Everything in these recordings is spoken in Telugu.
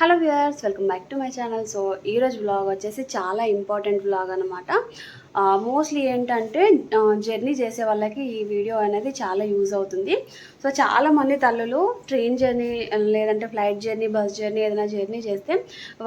Hello viewers welcome back to my channel. So ఈరోజు బ్లాగ్ వచ్చేసి చాలా ఇంపార్టెంట్ బ్లాగ్ అనమాట మోస్ట్లీ ఏంటంటే జర్నీ చేసే వాళ్ళకి ఈ వీడియో అనేది చాలా యూజ్ అవుతుంది. సో చాలా మంది తల్లులు ట్రైన్ జర్నీ లేదంటే ఫ్లైట్ జర్నీ బస్ జర్నీ ఏదైనా జర్నీ చేస్తే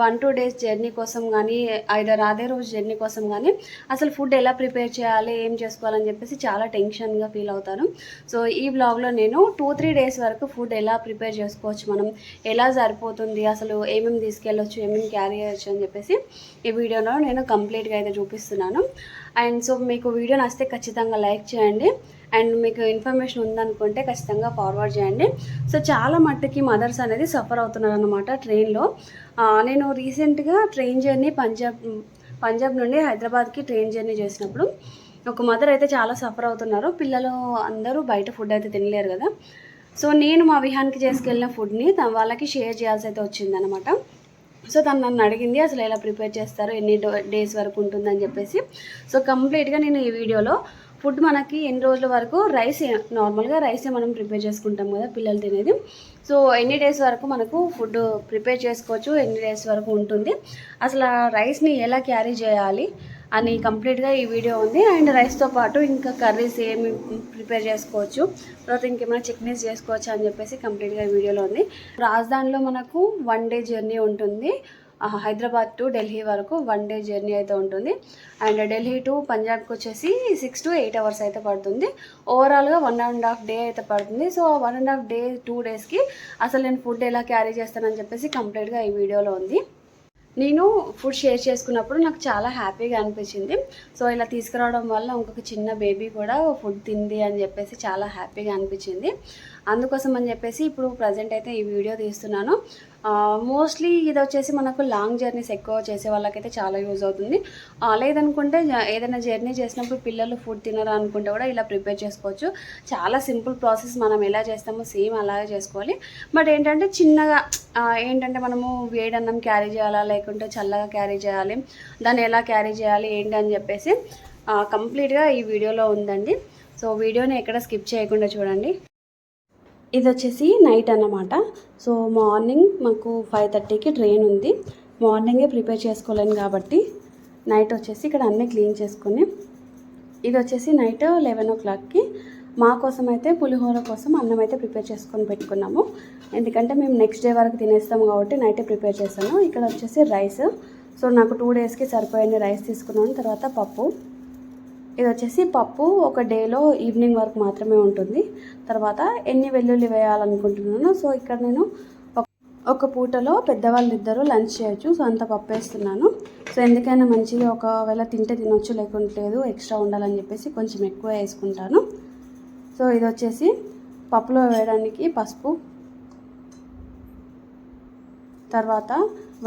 వన్ టూ డేస్ జర్నీ కోసం కానీ ఐదర్ అదే రోజు జర్నీ కోసం కానీ అసలు ఫుడ్ ఎలా ప్రిపేర్ చేయాలి ఏం చేసుకోవాలని చెప్పేసి చాలా టెన్షన్గా ఫీల్ అవుతాను సో ఈ బ్లాగ్లో నేను టూ త్రీ డేస్ వరకు ఫుడ్ ఎలా ప్రిపేర్ చేసుకోవచ్చు మనం ఎలా సరిపోతుంది అసలు ఏమేమి తీసుకెళ్ళొచ్చు ఏమేమి క్యారీ చేయొచ్చు అని చెప్పేసి ఈ వీడియోలో నేను కంప్లీట్గా అయితే చూపిస్తున్నాను. అండ్ సో మీకు వీడియో నచ్చితే ఖచ్చితంగా లైక్ చేయండి. అండ్ మీకు ఇన్ఫర్మేషన్ ఉందనుకుంటే ఖచ్చితంగా ఫార్వర్డ్ చేయండి. సో చాలా మట్టుకి మదర్స్ అనేది సఫర్ అవుతున్నారు అనమాట ట్రైన్లో నేను రీసెంట్గా ట్రైన్ జర్నీ పంజాబ్ పంజాబ్ నుండి హైదరాబాద్కి ట్రైన్ జర్నీ చేసినప్పుడు ఒక మదర్ అయితే చాలా సఫర్ అవుతున్నారు. పిల్లలు అందరూ బయట ఫుడ్ అయితే తినలేరు కదా. సో నేను మా విహానికి చేసుకెళ్ళిన ఫుడ్ని తన వాళ్ళకి షేర్ చేయాల్సి అయితే వచ్చిందనమాట సో తను నన్ను అడిగింది అసలు ఎలా ప్రిపేర్ చేస్తారు? ఎన్ని డేస్ వరకు ఉంటుందని చెప్పేసి. సో కంప్లీట్గా నేను ఈ వీడియోలో ఫుడ్ మనకి ఎన్ని రోజుల వరకు రైస్ నార్మల్గా రైసే మనం ప్రిపేర్ చేసుకుంటాం కదా పిల్లలు తినేది. సో ఎన్ని డేస్ వరకు మనకు ఫుడ్ ప్రిపేర్ చేసుకోవచ్చు ఎన్ని డేస్ వరకు ఉంటుంది. అసలు ఆ రైస్ని ఎలా క్యారీ చేయాలి అని కంప్లీట్గా ఈ వీడియో ఉంది. అండ్ రైస్తో పాటు ఇంకా కర్రీస్ ఏమి ప్రిపేర్ చేసుకోవచ్చు తర్వాత ఇంకేమైనా చట్నీస్ చేసుకోవచ్చు అని చెప్పేసి కంప్లీట్గా ఈ వీడియోలో ఉంది. రాజధానిలో మనకు వన్ డే జర్నీ ఉంటుంది. హైదరాబాద్ టు ఢిల్లీ వరకు వన్ డే జర్నీ అయితే ఉంటుంది. అండ్ ఢిల్లీ టు పంజాబ్కి వచ్చేసి సిక్స్ టు ఎయిట్ అవర్స్ అయితే పడుతుంది. ఓవరాల్గా వన్ అండ్ హాఫ్ డే అయితే పడుతుంది. So one and half day two డేస్కి అసలు నేను ఫుడ్ ఎలా క్యారీ చేస్తానని చెప్పేసి కంప్లీట్గా ఈ వీడియోలో ఉంది. నేను ఫుడ్ షేర్ చేసుకున్నప్పుడు నాకు చాలా హ్యాపీగా అనిపించింది. సో ఇలా తీసుకురావడం వల్ల ఇంకొక చిన్న బేబీ కూడా ఫుడ్ తింది అని చెప్పేసి చాలా హ్యాపీగా అనిపించింది. అందుకోసం అని చెప్పేసి ఇప్పుడు ప్రజెంట్ అయితే ఈ వీడియో తీస్తున్నాను. మోస్ట్లీ ఇది వచ్చేసి మనకు లాంగ్ జర్నీస్ ఎక్కువ చేసే వాళ్ళకైతే చాలా యూజ్ అవుతుంది. లేదనుకుంటే ఏదైనా జర్నీ చేసినప్పుడు పిల్లలు ఫుడ్ తినరా అనుకుంటే కూడా ఇలా ప్రిపేర్ చేసుకోవచ్చు. చాలా సింపుల్ ప్రాసెస్ మనం ఎలా చేస్తామో సేమ్ అలాగే చేసుకోవాలి. బట్ ఏంటంటే చిన్నగా ఏంటంటే మనము వేడన్నం క్యారీ చేయాలా లేకుంటే చల్లగా క్యారీ చేయాలి దాన్ని ఎలా క్యారీ చేయాలి ఏంటి అని చెప్పేసి కంప్లీట్గా ఈ వీడియోలో ఉందండి. సో వీడియోని ఎక్కడ స్కిప్ చేయకుండా చూడండి. ఇది వచ్చేసి నైట్ అన్నమాట. సో మార్నింగ్ మాకు ఫైవ్ థర్టీకి ట్రైన్ ఉంది. మార్నింగే ప్రిపేర్ చేసుకోలేను కాబట్టి నైట్ వచ్చేసి ఇక్కడ అన్నీ క్లీన్ చేసుకుని ఇది వచ్చేసి నైట్ లెవెన్ ఓ క్లాక్కి మా కోసం అయితే పులిహోర కోసం అన్నం అయితే ప్రిపేర్ చేసుకొని పెట్టుకున్నాము. ఎందుకంటే మేము నెక్స్ట్ డే వరకు తినేస్తాము కాబట్టి నైటే ప్రిపేర్ చేస్తాను ఇక్కడ వచ్చేసి రైస్ సో నాకు టూ డేస్కి సరిపోయిన రైస్ తీసుకున్నాను. తర్వాత పప్పు. ఇది వచ్చేసి పప్పు ఒక డేలో ఈవినింగ్ వరకు మాత్రమే ఉంటుంది. తర్వాత ఎన్ని వెల్లుల్లి వేయాలనుకుంటున్నాను సో ఇక్కడ నేను ఒక పూటలో పెద్దవాళ్ళు ఇద్దరు లంచ్ చేయొచ్చు. సో అంత పప్పు వేస్తున్నాను. సో ఎందుకైనా మంచిగా ఒకవేళ తింటే తినొచ్చు లేకుంటలేదు ఎక్స్ట్రా ఉండాలని చెప్పేసి కొంచెం ఎక్కువ వేసుకుంటాను. సో ఇది వచ్చేసి పప్పులో వేయడానికి పసుపు. తర్వాత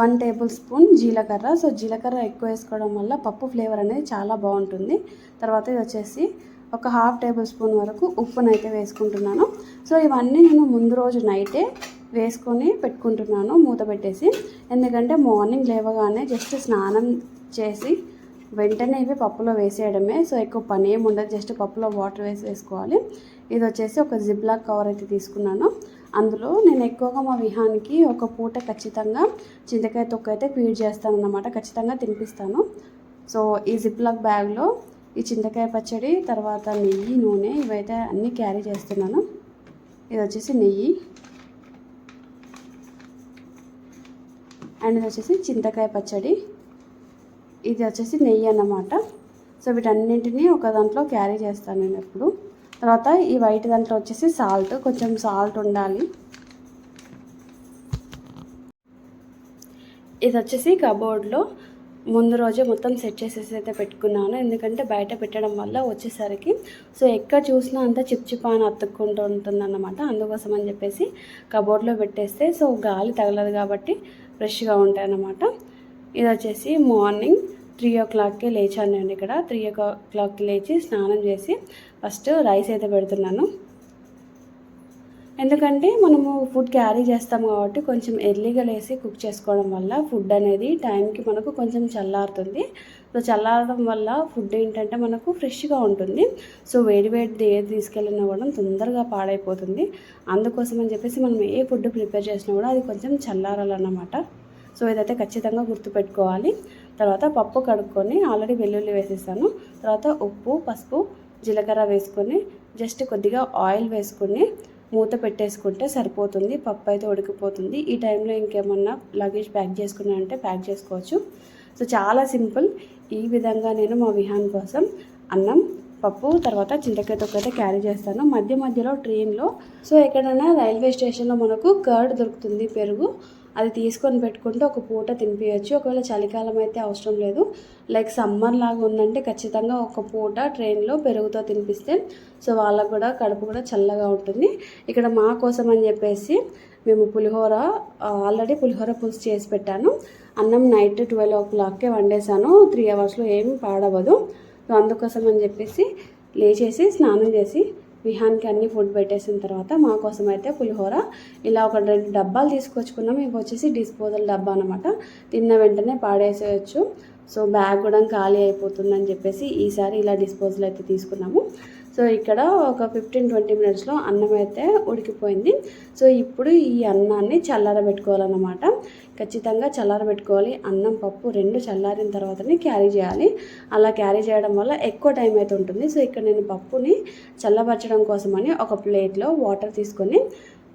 వన్ టేబుల్ స్పూన్ జీలకర్ర. సో జీలకర్ర ఎక్కువ వేసుకోవడం వల్ల పప్పు ఫ్లేవర్ అనేది చాలా బాగుంటుంది. తర్వాత ఇది వచ్చేసి ఒక హాఫ్ టేబుల్ స్పూన్ వరకు ఉప్పునైతే వేసుకుంటున్నాను. సో ఇవన్నీ నేను ముందు రోజు నైటే వేసుకొని పెట్టుకుంటున్నాను మూత పెట్టేసి. ఎందుకంటే మార్నింగ్ లేవగానే జస్ట్ స్నానం చేసి వెంటనే ఇవి పప్పులో వేసేయడమే. సో ఎక్కువ పని ఏమి ఉండదు జస్ట్ పప్పులో వాటర్ వేసి వేసుకోవాలి. ఇది వచ్చేసి ఒక జిబ్లాక్ కవర్ అయితే తీసుకున్నాను. అందులో నేను ఎక్కువగా మా విహానికి ఒక పూట ఖచ్చితంగా చింతకాయ తొక్క అయితే ఫీడ్ చేస్తాను అన్నమాట ఖచ్చితంగా తినిపిస్తాను. సో ఈ జిప్లాక్ బ్యాగ్లో ఈ చింతకాయ పచ్చడి తర్వాత నెయ్యి నూనె ఇవైతే అన్నీ క్యారీ చేస్తున్నాను. ఇది వచ్చేసి నెయ్యి. అండ్ ఇది వచ్చేసి చింతకాయ పచ్చడి. ఇది వచ్చేసి నెయ్యి అన్నమాట. సో వీటన్నింటినీ ఒక దాంట్లో క్యారీ చేస్తాను నేను ఎప్పుడు. తర్వాత ఈ వైట్ దాంట్లో వచ్చేసి సాల్ట్ కొంచెం సాల్ట్ ఉండాలి. ఇది వచ్చేసి కబోర్డ్లో ముందు రోజే మొత్తం సెట్ చేసేసి అయితే పెట్టుకున్నాను. ఎందుకంటే బయట పెట్టడం వల్ల వచ్చేసరికి సో ఎక్కడ చూసినా అంతా చిప్ అని అతుక్కుంటూ ఉంటుందన్నమాట. అందుకోసం అని చెప్పేసి కబోర్డ్లో పెట్టేస్తే సో గాలి తగలదు కాబట్టి ఫ్రెష్గా ఉంటాయి అన్నమాట ఇది వచ్చేసి మార్నింగ్ త్రీ ఓ క్లాక్కి లేచాను నేను ఇక్కడ. త్రీ ఓ క్లాక్కి లేచి స్నానం చేసి ఫస్ట్ రైస్ అయితే పెడుతున్నాను. ఎందుకంటే మనము ఫుడ్ క్యారీ చేస్తాం కాబట్టి కొంచెం ఎర్లీగా లేసి కుక్ చేసుకోవడం వల్ల ఫుడ్ అనేది టైంకి మనకు కొంచెం చల్లారుతుంది. సో చల్లారడం వల్ల ఫుడ్ ఏంటంటే మనకు ఫ్రెష్గా ఉంటుంది. సో వేడి వేడిది ఏది తీసుకెళ్ళినా కూడా తొందరగా పాడైపోతుంది. అందుకోసం అని చెప్పేసి మనం ఏ ఫుడ్ ప్రిపేర్ చేసినా కూడా అది కొంచెం చల్లారాలన్నమాట. సో ఇదైతే ఖచ్చితంగా గుర్తుపెట్టుకోవాలి. తర్వాత పప్పు కడుక్కొని ఆల్రెడీ వెల్లుల్లి వేసేసాను. తర్వాత ఉప్పు పసుపు జీలకర్ర వేసుకొని జస్ట్ కొద్దిగా ఆయిల్ వేసుకొని మూత పెట్టేసుకుంటే సరిపోతుంది. పప్పు అయితే ఉడికిపోతుంది. ఈ టైంలో ఇంకేమన్నా లగేజ్ ప్యాక్ చేసుకున్నా అంటే ప్యాక్ చేసుకోవచ్చు. సో చాలా సింపుల్. ఈ విధంగా నేను మా విహాన్ కోసం అన్నం పప్పు తర్వాత చింతకాయ తొక్క క్యారీ చేస్తాను. మధ్య మధ్యలో ట్రైన్లో. సో ఎక్కడైనా రైల్వే స్టేషన్లో మనకు కర్డ్ దొరుకుతుంది పెరుగు. అది తీసుకొని పెట్టుకుంటే ఒక పూట తినిపించచ్చు ఒకవేళ చలికాలం అయితే అవసరం లేదు. లైక్ సమ్మర్ లాగా ఉందంటే ఖచ్చితంగా ఒక పూట ట్రైన్లో పెరుగుతో తినిపిస్తే సో వాళ్ళకు కూడా కడుపు కూడా చల్లగా ఉంటుంది. ఇక్కడ మా కోసం అని చెప్పేసి మేము పులిహోర ఆల్రెడీ పులిహోర పులుసు చేసి పెట్టాను. అన్నం నైట్ ట్వెల్వ్ ఓ క్లాక్కే వండేసాను త్రీ అవర్స్లో ఏమి పాడవదు సో అందుకోసం అని చెప్పేసి లేచేసి స్నానం చేసి విహాన్కి అన్ని ఫుడ్ పెట్టేసిన తర్వాత మా కోసం అయితే పులిహోర ఇలా ఒక రెండు డబ్బాలు తీసుకొచ్చుకున్నాం. ఇవి వచ్చేసి డిస్పోజల్ డబ్బా అనమాట తిన్న వెంటనే పాడేసేయచ్చు. సో బ్యాగ్ కూడా ఖాళీ అయిపోతుందని చెప్పేసి ఈసారి ఇలా డిస్పోజల్ అయితే తీసుకున్నాము. సో ఇక్కడ ఒక ఫిఫ్టీన్ ట్వంటీ మినిట్స్లో అన్నం అయితే ఉడికిపోయింది. సో ఇప్పుడు ఈ అన్నాన్ని చల్లారబెట్టుకోవాలన్నమాట. ఖచ్చితంగా చల్లారబెట్టుకోవాలి. అన్నం పప్పు రెండు చల్లారిన తర్వాతనే క్యారీ చేయాలి. అలా క్యారీ చేయడం వల్ల ఎక్కువ టైం అయితే ఉంటుంది. సో ఇక్కడ నేను పప్పుని చల్లబరచడం కోసమని ఒక ప్లేట్లో వాటర్ తీసుకొని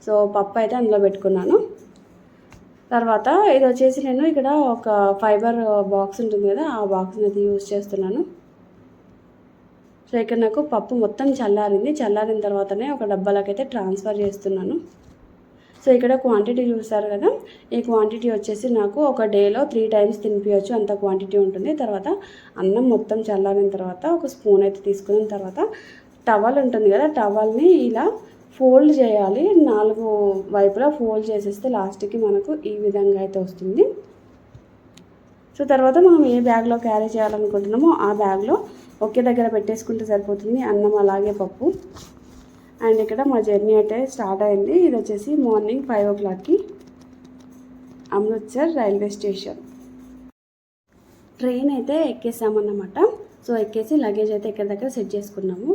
సో పప్పు అయితే అందులో పెట్టుకున్నాను. తర్వాత ఇది వచ్చేసి నేను ఇక్కడ ఒక ఫైబర్ బాక్స్ ఉంటుంది కదా ఆ బాక్స్ని అయితే యూజ్ చేస్తున్నాను. సో ఇక్కడ నాకు పప్పు మొత్తం చల్లారింది. చల్లారిన తర్వాతనే ఒక డబ్బాలకైతే అయితే ట్రాన్స్ఫర్ చేస్తున్నాను. సో ఇక్కడ క్వాంటిటీ చూసారు కదా ఈ క్వాంటిటీ వచ్చేసి నాకు ఒక డేలో త్రీ టైమ్స్ తినిపించవచ్చు అంత క్వాంటిటీ ఉంటుంది. తర్వాత అన్నం మొత్తం చల్లారిన తర్వాత ఒక స్పూన్ అయితే తీసుకున్న తర్వాత టవల్ ఉంటుంది కదా టవల్ని ఇలా ఫోల్డ్ చేయాలి. నాలుగు వైపులా ఫోల్డ్ చేసేస్తే లాస్ట్కి మనకు ఈ విధంగా అయితే వస్తుంది. సో తర్వాత మనం ఏ బ్యాగ్లో క్యారీ చేయాలనుకుంటున్నామో ఆ బ్యాగ్లో ఒకే దగ్గర పెట్టేసుకుంటే సరిపోతుంది అన్నం అలాగే పప్పు. అండ్ ఇక్కడ మా జర్నీ అయితే స్టార్ట్ అయింది. ఇది వచ్చేసి మార్నింగ్ ఫైవ్ ఓ క్లాక్కి అమృత్సర్ రైల్వే స్టేషన్. ట్రైన్ అయితే ఎక్కేసామన్నమాట. సో ఎక్కేసి లగేజ్ అయితే ఇక్కడ దగ్గర సెట్ చేసుకున్నాము.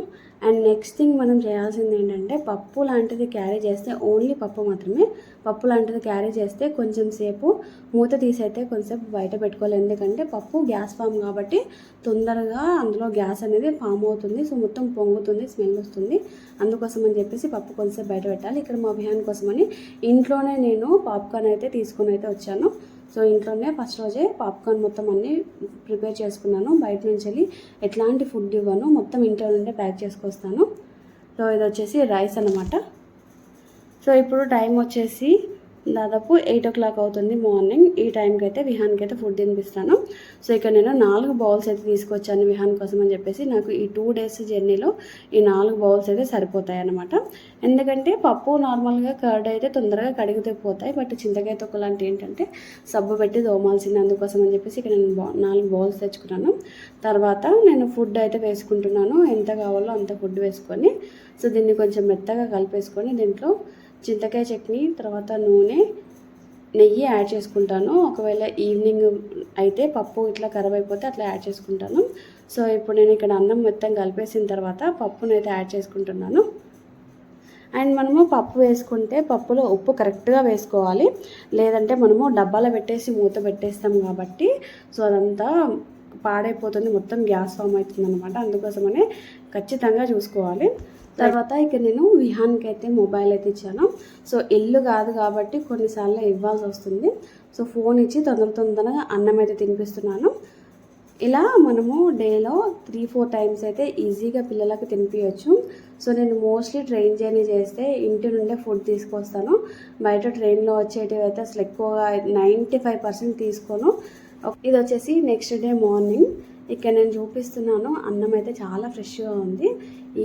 అండ్ నెక్స్ట్ థింగ్ మనం చేయాల్సింది ఏంటంటే పప్పు లాంటిది క్యారీ చేస్తే ఓన్లీ పప్పు మాత్రమే. పప్పు లాంటిది క్యారీ చేస్తే కొంచెం సేపు మూత తీసైతే కొంచెంసేపు బయట పెట్టుకోవాలి. ఎందుకంటే పప్పు గ్యాస్ ఫామ్ కాబట్టి తొందరగా అందులో గ్యాస్ అనేది ఫామ్ అవుతుంది. సో మొత్తం పొంగుతుంది స్మెల్ వస్తుంది. అందుకోసం అని చెప్పేసి పప్పు కొంచెంసేపు బయట పెట్టాలి. ఇక్కడ మా అభియాన్ కోసమని ఇంట్లోనే నేను పాప్కార్న్ అయితే తీసుకుని అయితే వచ్చాను. సో ఇంట్లోనే ఫస్ట్ రోజే పాప్కార్న్ మొత్తం అన్నీ ప్రిపేర్ చేసుకున్నాను. బయట నుంచి వెళ్ళి ఎట్లాంటి ఫుడ్ ఇవ్వను మొత్తం ఇంట్లో నుండే ప్యాక్ చేసుకొస్తాను. సో ఇది వచ్చేసి రైస్ అనమాట సో ఇప్పుడు టైం వచ్చేసి దాదాపు ఎయిట్ ఓ క్లాక్ అవుతుంది మార్నింగ్. ఈ టైంకి అయితే విహాన్కి అయితే ఫుడ్ తినిపిస్తాను. సో ఇక్కడ నేను నాలుగు బౌల్స్ అయితే తీసుకొచ్చాను విహాన్ కోసం అని చెప్పేసి. నాకు ఈ టూ డేస్ జర్నీలో ఈ నాలుగు బౌల్స్ అయితే సరిపోతాయి అనమాట ఎందుకంటే పప్పు నార్మల్గా కర్డ్ అయితే తొందరగా కడిగితే పోతాయి. బట్ చింతకాయ తొక్కలాంటి ఏంటంటే సబ్బు పెట్టి దోమాల్సింది అందుకోసం అని చెప్పేసి ఇక్కడ నేను నాలుగు బౌల్స్ తెచ్చుకున్నాను. తర్వాత నేను ఫుడ్ అయితే వేసుకుంటున్నాను. ఎంత కావాలో అంత ఫుడ్ వేసుకొని. సో దీన్ని కొంచెం మెత్తగా కలిపేసుకొని దీంట్లో చింతకాయ చట్నీ తర్వాత నూనె నెయ్యి యాడ్ చేసుకుంటాను. ఒకవేళ ఈవినింగ్ అయితే పప్పు ఇట్లా ఖరాబ్ అయిపోతే అట్లా యాడ్ చేసుకుంటాను. సో ఇప్పుడు నేను ఇక్కడ అన్నం మొత్తం కలిపేసిన తర్వాత పప్పును అయితే యాడ్ చేసుకుంటున్నాను. అండ్ మనము పప్పు వేసుకుంటే పప్పులో ఉప్పు కరెక్ట్గా వేసుకోవాలి. లేదంటే మనము డబ్బాలో పెట్టేసి మూత పెట్టేస్తాం కాబట్టి సో అదంతా పాడైపోతుంది. మొత్తం గ్యాస్ ఫామ్ అవుతుంది అనమాట అందుకోసమనే ఖచ్చితంగా చూసుకోవాలి. తర్వాత ఇక నేను విహాన్కి అయితే మొబైల్ అయితే ఇచ్చాను. సో ఇల్లు కాదు కాబట్టి కొన్నిసార్లు ఇవ్వాల్సి వస్తుంది. సో ఫోన్ ఇచ్చి తొందర తొందరగా అన్నం అయితే తినిపిస్తున్నాను. ఇలా మనము డేలో త్రీ ఫోర్ టైమ్స్ అయితే ఈజీగా పిల్లలకు తినిపించవచ్చు సో నేను మోస్ట్లీ ట్రైన్ జర్నీ చేస్తే ఇంటి నుండే ఫుడ్ తీసుకొస్తాను. బయట ట్రైన్లో వచ్చేటివి అయితే అసలు ఎక్కువగా నైంటీ ఫైవ్ పర్సెంట్ తీసుకోను. ఇది వచ్చేసి నెక్స్ట్ డే మార్నింగ్ ఇక్కడ నేను చూపిస్తున్నాను. అన్నం అయితే చాలా ఫ్రెష్గా ఉంది.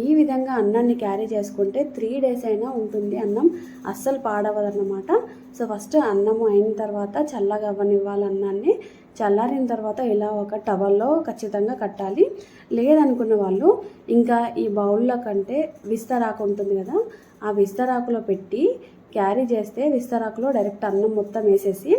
ఈ విధంగా అన్నాన్ని క్యారీ చేసుకుంటే త్రీ డేస్ అయినా ఉంటుంది అన్నం. అస్సలు పాడవదన్నమాట సో ఫస్ట్ అన్నం అయిన తర్వాత చల్లగా అవ్వనివ్వాలి అన్నాన్ని చల్లారిన తర్వాత ఇలా ఒక టవల్లో ఖచ్చితంగా కట్టాలి. లేదనుకున్న వాళ్ళు ఇంకా ఈ బౌల్లో కంటే విస్తరాకు ఉంటుంది కదా ఆ విస్తరాకులో పెట్టి క్యారీ చేస్తే విస్తరాకులో డైరెక్ట్ అన్నం మొత్తం వేసేసి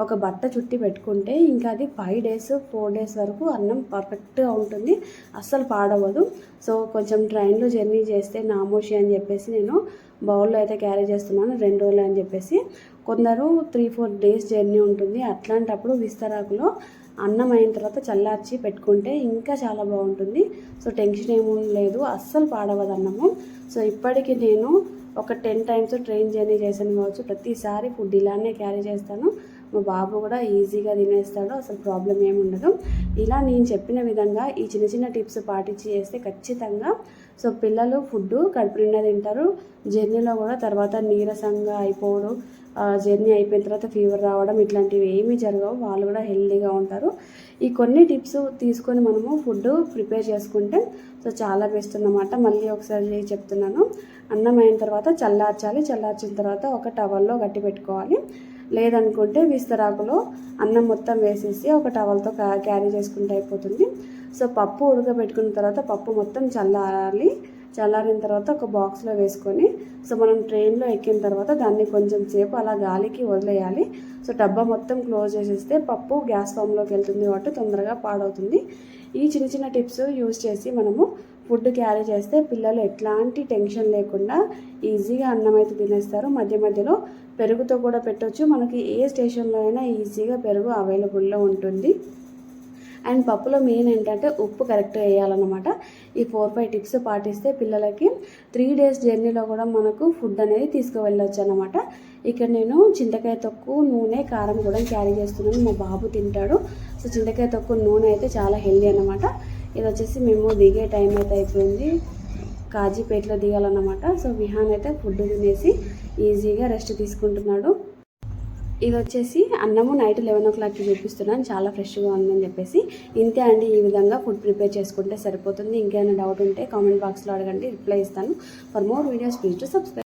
ఒక బట్ట చుట్టి పెట్టుకుంటే ఇంకా అది ఫైవ్ డేస్ ఫోర్ డేస్ వరకు అన్నం పర్ఫెక్ట్గా ఉంటుంది. అస్సలు పాడవదు సో కొంచెం ట్రైన్లో జర్నీ చేస్తే నామోషి అని చెప్పేసి నేను బౌల్లో అయితే క్యారీ చేస్తున్నాను రెండు రోజులు అని చెప్పేసి. కొందరు త్రీ ఫోర్ డేస్ జర్నీ ఉంటుంది. అట్లాంటప్పుడు విస్తరాకులో అన్నం అయిన తర్వాత చల్లార్చి పెట్టుకుంటే ఇంకా చాలా బాగుంటుంది. సో టెన్షన్ ఏమీ లేదు. అస్సలు పాడవదు అన్నము. సో ఇప్పటికి నేను ఒక టెన్ టైమ్స్ ట్రైన్ జర్నీ చేశాను కావచ్చు. ప్రతిసారి ఫుడ్ ఇలానే క్యారీ చేస్తాను. మా బాబు కూడా ఈజీగా తినేస్తాడు అసలు ప్రాబ్లం ఏమి ఉండదు. ఇలా నేను చెప్పిన విధంగా ఈ చిన్న చిన్న టిప్స్ పాటించి చేస్తే ఖచ్చితంగా సో పిల్లలు ఫుడ్ కడుపు నిండా తింటారు. జర్నీలో కూడా తర్వాత నీరసంగా అయిపోవడం జర్నీ అయిపోయిన తర్వాత ఫీవర్ రావడం ఇట్లాంటివి ఏమీ జరగవు. వాళ్ళు కూడా హెల్తీగా ఉంటారు. ఈ కొన్ని టిప్స్ తీసుకొని మనము ఫుడ్ ప్రిపేర్ చేసుకుంటే సో చాలా బెస్ట్ అన్నమాట. మళ్ళీ ఒకసారి చెప్తున్నాను. అన్నం అయిన తర్వాత చల్లార్చాలి. చల్లార్చిన తర్వాత ఒక టవల్లో గట్టి పెట్టుకోవాలి. లేదనుకుంటే విస్తరాకులో అన్నం మొత్తం వేసేసి ఒక టవల్తో క్యారీ చేసుకుంటే అయిపోతుంది. సో పప్పు ఉడకబెట్టుకున్న తర్వాత పప్పు మొత్తం చల్లారాలి. చల్లారిన తర్వాత ఒక బాక్స్లో వేసుకొని సో మనం ట్రైన్లో ఎక్కిన తర్వాత దాన్ని కొంచెం సేపు అలా గాలికి వదిలేయాలి. సో డబ్బా మొత్తం క్లోజ్ చేసేస్తే పప్పు గ్యాస్ ఫామ్లోకి వెళ్తుంది కాబట్టి తొందరగా పాడవుతుంది. ఈ చిన్న చిన్న టిప్స్ యూజ్ చేసి మనము ఫుడ్ క్యారీ చేస్తే పిల్లలు ఎట్లాంటి టెన్షన్ లేకుండా ఈజీగా అన్నం అయితే తినేస్తారు. మధ్య మధ్యలో పెరుగుతో కూడా పెట్టవచ్చు మనకి ఏ స్టేషన్లో అయినా ఈజీగా పెరుగు అవైలబుల్లో ఉంటుంది. అండ్ పప్పులో మెయిన్ ఏంటంటే ఉప్పు కరెక్ట్గా వేయాలన్నమాట. ఈ ఫోర్ ఫైవ్ టిప్స్ పాటిస్తే పిల్లలకి త్రీ డేస్ జర్నీలో కూడా మనకు ఫుడ్ అనేది తీసుకువెళ్ళొచ్చు అనమాట ఇక్కడ నేను చింతకాయ తొక్కు నూనె కారం కూడా క్యారీ చేస్తున్నాను. మా బాబు తింటాడు. సో చింతకాయ తొక్కు నూనె అయితే చాలా హెల్దీ అనమాట ఇది వచ్చేసి మేము దిగే టైం అయితే అయిపోయింది. కాజీపేటలో దిగాలన్నమాట. సో విహాన్ అయితే ఫుడ్ తినేసి ఈజీగా రెస్ట్ తీసుకుంటున్నాడు. ఇది వచ్చేసి అన్నము నైట్ లెవెన్ ఓ క్లాక్కి చూపిస్తున్నాను. చాలా ఫ్రెష్గా ఉందని చెప్పేసి ఇంతే అండి ఈ విధంగా ఫుడ్ ప్రిపేర్ చేసుకుంటే సరిపోతుంది. ఇంకేమైనా డౌట్ ఉంటే కామెంట్ బాక్స్లో అడగండి. రిప్లై ఇస్తాను. For more videos please to subscribe.